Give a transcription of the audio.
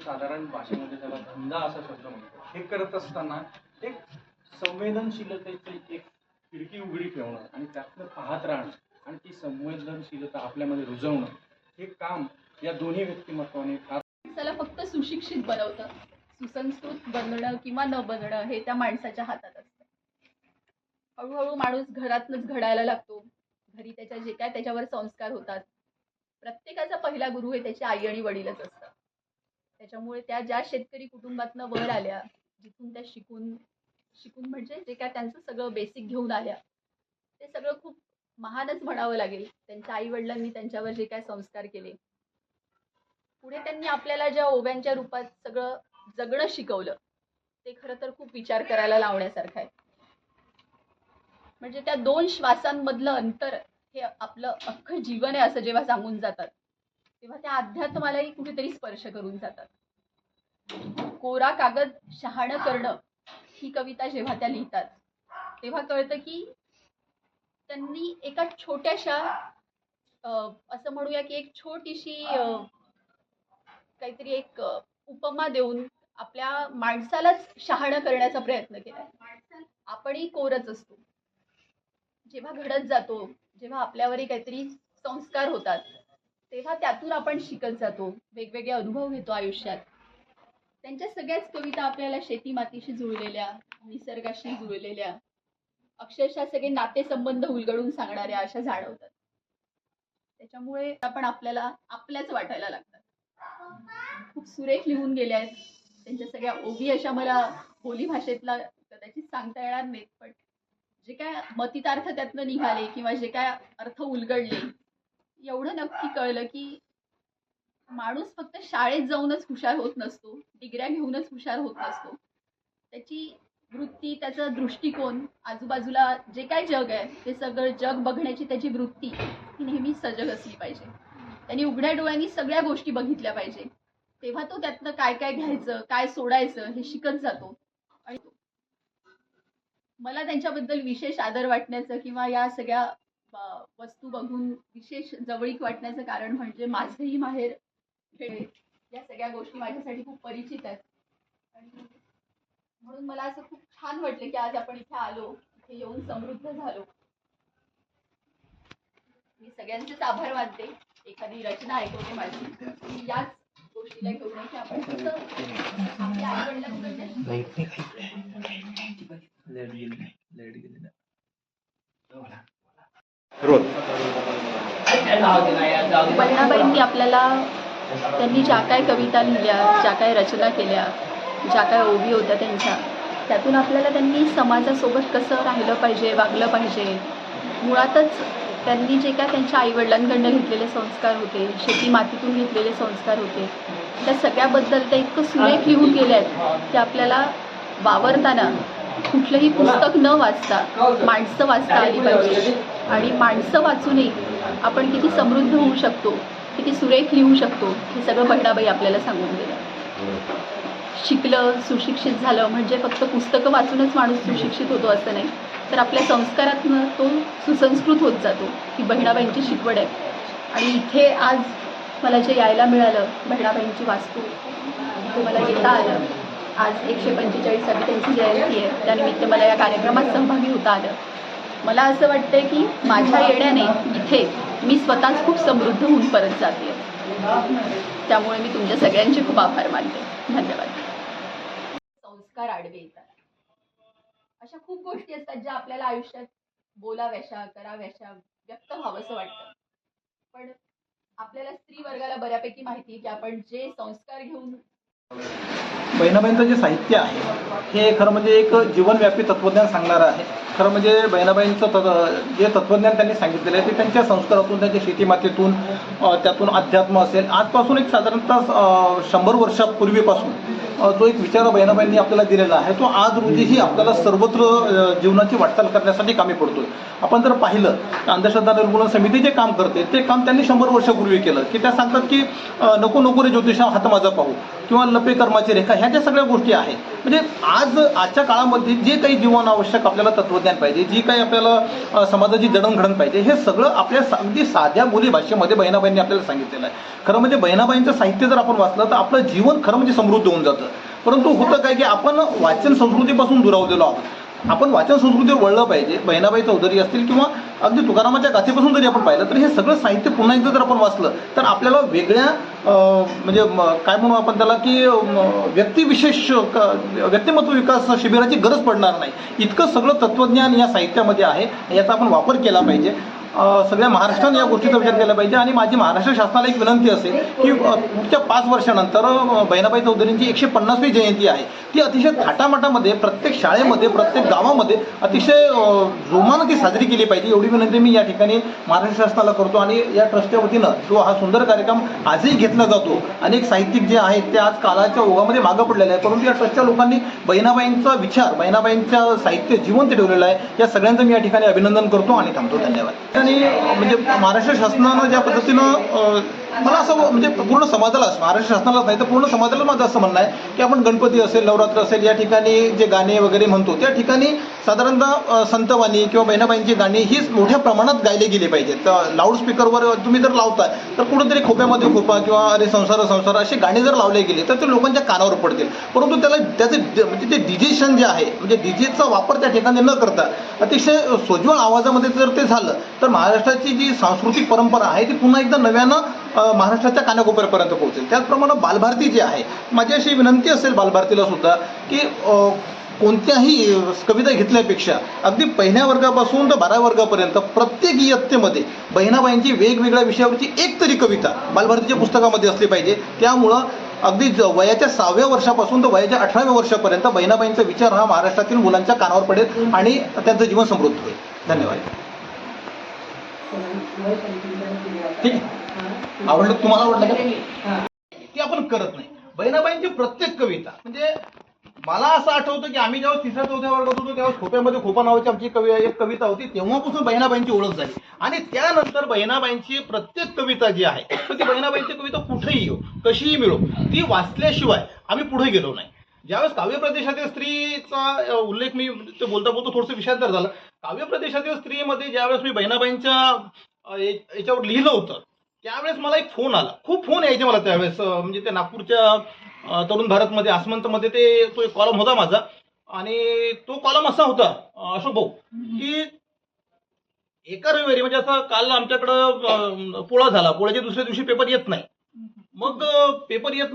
साधारण भाषेमध्ये त्याला धंदा असा शब्द म्हणतो हे करत असताना एक संवेदनशीलतेची एक खिडकी उघडी ठेवणं आणि त्यातनं पाहत राहणं आणि ती संवेदनशीलता आपल्यामध्ये रुजवणं हे काम या दोन्ही व्यक्तिमत्वाने फार माणसाला फक्त सुशिक्षित बनवतं. सुसंस्कृत बनणं किंवा न बनणं हे त्या माणसाच्या हातात असतं. हळूहळू माणूस घरातनच घडायला लागतो. घरी त्याच्या जे काय त्याच्यावर संस्कार होतात. प्रत्येकाचा पहिला गुरु हे त्याची आई आणि वडीलच असतात. त्याच्यामुळे त्या ज्या शेतकरी कुटुंबातनं वर आल्या जिथून त्या शिकून शिकून म्हणजे जे काय त्यांचं सगळं बेसिक घेऊन आल्या ते सगळं खूप महानच म्हणावं लागेल. त्यांच्या आई वडिलांनी त्यांच्यावर जे काय संस्कार केले. पुढे त्यांनी आपल्याला ज्या ओव्यांच्या रूपात सगळं जगणं शिकवलं ते खरं तर खूप विचार करायला लावण्यासारखं आहे. म्हणजे त्या दोन श्वासांमधलं अंतर हे आपलं अख्खं जीवन आहे असं जेव्हा सांगून जातात. तेव्हा त्या अध्यात्मालाही कुठेतरी स्पर्श करून जातात. कोरा कागद शहाणं करणं ही कविता जेव्हा त्या लिहितात तेव्हा कळतं की त्यांनी एका छोट्याशा असं म्हणूया की एक छोटीशी काहीतरी एक उपमा देऊन आपल्या माणसालाच शहाणं करण्याचा प्रयत्न केला आपणही कोरच असतो. जेव्हा घडत जातो जेव्हा आपल्यावरही काहीतरी संस्कार होतात तेव्हा त्यातून आपण शिकत जातो. वेगवेगळे अनुभव घेतो आयुष्यात. त्यांच्या सगळ्याच कविता आपल्याला शेती मातीशी जुळलेल्या निसर्गाशी जुळलेल्या अक्षरशः सगळे नातेसंबंध उलगडून सांगणाऱ्या अशा जाणवतात. त्याच्यामुळे आपण आपल्याला आपल्याच वाटायला लागतात. खूप सुरेख लिहून गेल्या आहेत. त्यांच्या सगळ्या ओवी अशा मला बोली भाषेतला कदाचित सांगता येणार नाहीत पण जे काय मतितार्थ त्यातनं निघाले किंवा जे काय अर्थ उलगडले एवढं नक्की कळलं की माणूस फक्त शाळेत जाऊनच हुशार होत नसतो डिग्र्या घेऊनच हुशार होत नसतो. त्याची वृत्ती त्याचा दृष्टिकोन आजूबाजूला जे काय जग आहे ते सगळं जग बघण्याची त्याची वृत्ती ही नेहमी सजग असली पाहिजे. त्यांनी उघड्या डोळ्यांनी सगळ्या गोष्टी बघितल्या पाहिजे. तेव्हा तो त्यातनं काय काय घ्यायचं काय सोडायचं हे शिकत जातो. आणि मला त्यांच्याबद्दल विशेष आदर वाटण्याचं किंवा या सगळ्या वस्तू बघून विशेष जवळीक वाटण्याचं कारण म्हणजे माझंही माहेर खेळ या सगळ्या गोष्टी माझ्यासाठी खूप परिचित आहेत. आणि म्हणून मला असं खूप छान वाटलं की आज आपण इथे आलो इथे येऊन समृद्ध झालो. मी सगळ्यांचेच आभार मानते. एखादी रचना ऐकवते माझी. याच गोष्टीला घेऊन की आपण कसं आपल्या आईवडिलांकडनं. बहिणाबाईंनी आपल्याला त्यांनी ज्या काय कविता लिहिल्या ज्या काय रचना केल्या ज्या काय ओवी होत्या त्यांच्या त्यातून आपल्याला त्यांनी समाजासोबत कसं राहिलं पाहिजे वागलं पाहिजे. मुळातच त्यांनी जे काय त्यांच्या आईवडिलांकडनं घेतलेले संस्कार होते शेती मातीतून घेतलेले संस्कार होते त्या सगळ्याबद्दल ते इतकं सुरेख लिहून गेल्या आहेत की आपल्याला वावरताना कुठलंही पुस्तक न वाचता माणसं वाचता आली पाहिजे. आणि माणसं वाचूनही आपण किती समृद्ध होऊ शकतो किती सुरेख लिहू शकतो हे सगळं बहिणाबाई आपल्याला सांगून गेलं शिकलं सुशिक्षित झालं म्हणजे फक्त पुस्तकं वाचूनच माणूस सुशिक्षित होतो असं नाही. तर आपल्या संस्कारातनं तो सुसंस्कृत होत जातो ही बहिणाबाईंची शिकवण आहे. आणि इथे आज मला जे यायला मिळालं बहिणाबाईंची वास्तू तो मला येता आलं. आज एकशे पंचेचाळीसावी त्यांची जयंती आहे त्यानिमित्त मला या कार्यक्रमात सहभागी होता आलं. मला असं वाटतंय की माझ्या येण्याने इथे मी स्वतःच खूप समृद्ध होऊन परत जाते. त्यामुळे मी तुमच्या सगळ्यांचे खूप आभार मानते. धन्यवाद. संस्कार आडवे येतात. अशा खूप गोष्टी असतात ज्या आपल्याला आयुष्यात बोलाव्याशा कराव्याशा व्यक्त व्हावंसं वाटतं. पण आपल्याला स्त्री वर्गाला बऱ्यापैकी माहिती की आपण जे संस्कार घेऊन बहिणाबाईंचं जे साहित्य आहे हे खरं म्हणजे एक जीवनव्यापी तत्त्वज्ञान सांगणारं आहे. खरं म्हणजे बहिणाबाईंचं तत् जे तत्वज्ञान त्यांनी सांगितलेलं आहे ते त्यांच्या संस्कारातून त्यांच्या शेतीमातीतून त्यातून अध्यात्म असेल. आजपासून एक साधारणतः शंभर वर्षापूर्वीपासून जो एक विचार बहिणाबाईंनी आपल्याला दिलेला आहे. तो आज रोजीही आपल्याला सर्वत्र जीवनाची वाटचाल करण्यासाठी कामी पडतोय. आपण जर पाहिलं तर अंधश्रद्धा निर्मूलन समिती जे काम करते ते काम त्यांनी शंभर वर्षापूर्वी केलं. की त्या सांगतात की नको नको रे ज्योतिषा हात माझा पाहू. किंवा लपे कर्माची रेखा ह्या ज्या सगळ्या गोष्टी आहेत म्हणजे आज आजच्या काळामध्ये जे काही जीवन आवश्यक आपल्याला तत्वज्ञान पाहिजे जी काही आपल्याला समाजाची जडणघडण पाहिजे हे सगळं आपल्या अगदी साध्या बोली भाषेमध्ये बहिणाबाईंनी आपल्याला सांगितलेलं आहे. खरं म्हणजे बहिणाबाईंचं साहित्य जर आपण वाचलं तर आपलं जीवन खरं म्हणजे समृद्ध होऊन जातं. परंतु होतं काय की आपण वाचन संस्कृतीपासून दुरावलेलो आहोत. आपण वाचन संस्कृतीवर वळलं पाहिजे बहिणाबाई चौधरी असतील किंवा अगदी तुकारामाच्या गाथेपासून जरी आपण पाहिलं तर हे सगळं साहित्य पुन्हा एकदा जर आपण वाचलं तर आपल्याला वेगळ्या म्हणजे काय म्हणू आपण त्याला की व्यक्तिविशेष व्यक्तिमत्व विकास शिबिराची गरज पडणार नाही. इतकं सगळं तत्वज्ञान या साहित्यामध्ये आहे. याचा आपण वापर केला पाहिजे. सगळ्या महाराष्ट्राने या गोष्टीचा विचार केला पाहिजे. आणि माझी महाराष्ट्र शासनाला एक विनंती असेल की पुढच्या पाच वर्षानंतर बहिणाबाई चौधरींची एकशे पन्नासवी जयंती आहे. ती अतिशय थाटामाटामध्ये प्रत्येक शाळेमध्ये प्रत्येक गावामध्ये अतिशय जोमानं ती साजरी केली पाहिजे. एवढी विनंती मी या ठिकाणी महाराष्ट्र शासनाला करतो. आणि या ट्रस्टच्या वतीनं जो हा सुंदर कार्यक्रम आजही घेतला जातो अनेक साहित्यिक जे आहेत ते आज काळाच्या ओघामध्ये मागं पडलेले आहे परंतु या ट्रस्टच्या लोकांनी बहिणाबाईंचा विचार बहिणाबाईंच्या साहित्य जिवंत ठेवलेलं आहे. या सगळ्यांचं मी या ठिकाणी अभिनंदन करतो आणि थांबतो. धन्यवाद. आणि म्हणजे महाराष्ट्र शासनानं ज्या पद्धतीनं अं, मला असं म्हणजे पूर्ण समाजाला महाराष्ट्र शासनालाच नाही तर पूर्ण समाजाला माझं असं म्हणणं आहे की आपण गणपती असेल नवरात्र असेल या ठिकाणी जे गाणे वगैरे म्हणतो त्या ठिकाणी साधारणतः संतवाणी किंवा बहिणाबाईंची गाणी ही मोठ्या प्रमाणात गायली गेली पाहिजेत. तर लाऊडस्पीकरवर तुम्ही जर लावताय तर कुठंतरी खोप्यामध्ये खोपा किंवा अरे संसार संसार असे गाणे जर लावले गेले तर ते लोकांच्या कानावर पडतील. परंतु त्याला त्याचे म्हणजे ते डिजेशन जे आहे म्हणजे डीजेचा वापर त्या ठिकाणी न करता अतिशय सोज्वळ आवाजामध्ये जर ते झालं तर महाराष्ट्राची जी सांस्कृतिक परंपरा आहे ती पुन्हा एकदा नव्यानं महाराष्ट्राच्या कानाकोपऱ्यापर्यंत पोहोचेल. त्याचप्रमाणे बालभारती जी आहे माझी अशी विनंती असेल बालभारतीला सुद्धा की कोणत्याही कविता घेतल्यापेक्षा अगदी पहिल्या वर्गापासून तर बाराव्या वर्गापर्यंत प्रत्येक इयत्तेमध्ये बहिणाबाईंची वेगवेगळ्या विषयावरची एक तरी कविता बालभारतीच्या पुस्तकामध्ये असली पाहिजे. त्यामुळं अगदी ज- वयाच्या सहाव्या वर्षापासून तर वयाच्या अठराव्या वर्षापर्यंत बहिणाबाईंचा विचार हा महाराष्ट्रातील मुलांच्या कानावर पडेल आणि त्यांचं जीवन समृद्ध होईल. धन्यवाद. ठीक आहे. आवडलं तुम्हाला आवडलं का? ती आपण करत नाही. बहिणाबाईंची प्रत्येक कविता. म्हणजे मला असं आठवतं की आम्ही जेव्हा तिसऱ्या चौथ्या वर्गात होतो तेव्हा खोप्यामध्ये खोपा नावाची आमची कवी एक कविता होती. तेव्हापासून बहिणाबाईंची ओळख झाली. आणि त्यानंतर बहिणाबाईंची प्रत्येक कविता जी आहे तर ती बहिणाबाईंची कविता कुठेही येऊ कशीही मिळो ती वाचल्याशिवाय आम्ही पुढे गेलो नाही. ज्यावेळेस काव्य प्रदेशातील स्त्रीचा उल्लेख मी ते बोलता बोलता थोडंसं विषयांतर झालं. काव्य प्रदेशातील स्त्रीमध्ये ज्यावेळेस मी बहिणाबाईंच्या याच्यावर लिहिलं होतं. त्यावेळेस मला एक फोन आला. खूप फोन यायचे मला त्यावेळेस. म्हणजे ते नागपूरच्या तरुण भारतमध्ये आसमंतमध्ये ते तो एक कॉलम होता माझा. आणि तो कॉलम असा होता अशोक भाऊ की एका रविवारी म्हणजे असं काल आमच्याकडं पोळा झाला. पोळ्याच्या दुसऱ्या दिवशी पेपर येत नाही. मग पेपर येत